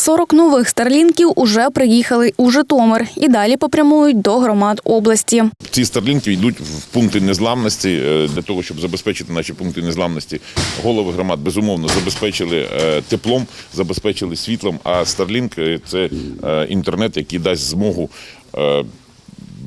40 нових старлінків уже приїхали у Житомир і далі попрямують до громад області. Ці старлінки йдуть в пункти незламності е, для того, щоб забезпечити наші пункти незламності. Голови громад безумовно забезпечили е, теплом, забезпечили світлом. А Starlink – це е, інтернет, який дасть змогу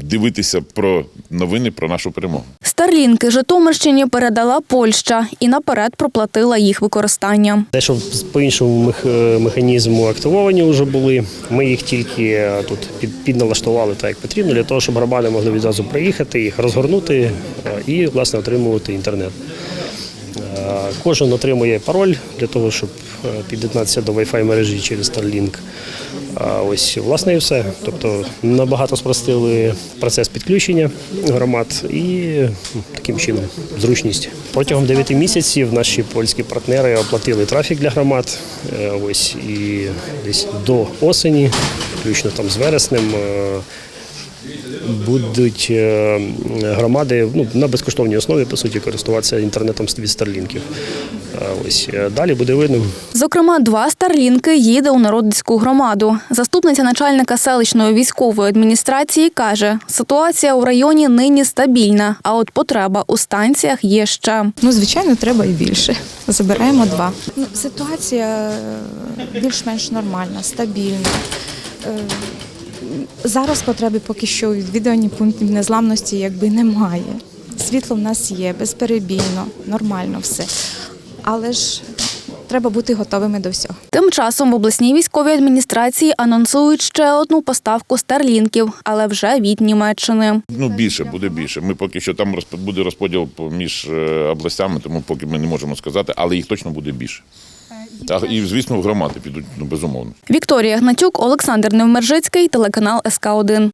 дивитися про новини про нашу перемогу. Старлінки Житомирщині передала Польща і наперед проплатила їх використання. Те, що по іншому е, механізму активовані вже були. Ми їх тільки е, тут підналаштували так, як потрібно, для того, щоб громади могли відразу приїхати, їх розгорнути е, і власне отримувати інтернет. Кожен отримує пароль для того, щоб під'єднатися до Wi-Fi мережі через Starlink. А Ось власне і все. Тобто набагато спростили процес підключення громад і ну, таким чином зручність. Протягом 9 місяців наші польські партнери оплатили трафік для громад. Е, Ось і десь до осені, включно там з вереснем. Будуть е, громади ну, на безкоштовній основі по суті користуватися інтернетом від старлінків. Е, Ось е, далі буде видно. Зокрема, два старлінки їде у народницьку громаду. Заступниця начальника селищної військової адміністрації каже, ситуація у районі нині стабільна, а от потреба у станціях є ще. Ну, звичайно, треба і більше. Забираємо два. Ну, ситуація більш-менш нормальна, стабільна. Зараз потреби поки що у відвідуванні пунктів незламності якби немає. Світло в нас є, безперебійно, нормально все. Але ж треба бути готовими до всього. Тим часом в обласній військовій адміністрації анонсують ще одну поставку старлінків, але вже від Німеччини. Ну більше буде більше. Ми поки що там розп- буде розподіл по- між е, областями, тому поки ми не можемо сказати, але їх точно буде більше. Так, і звісно, громади підуть ну безумовно. Вікторія Гнатюк, Олександр Невмержицький, телеканал СК 1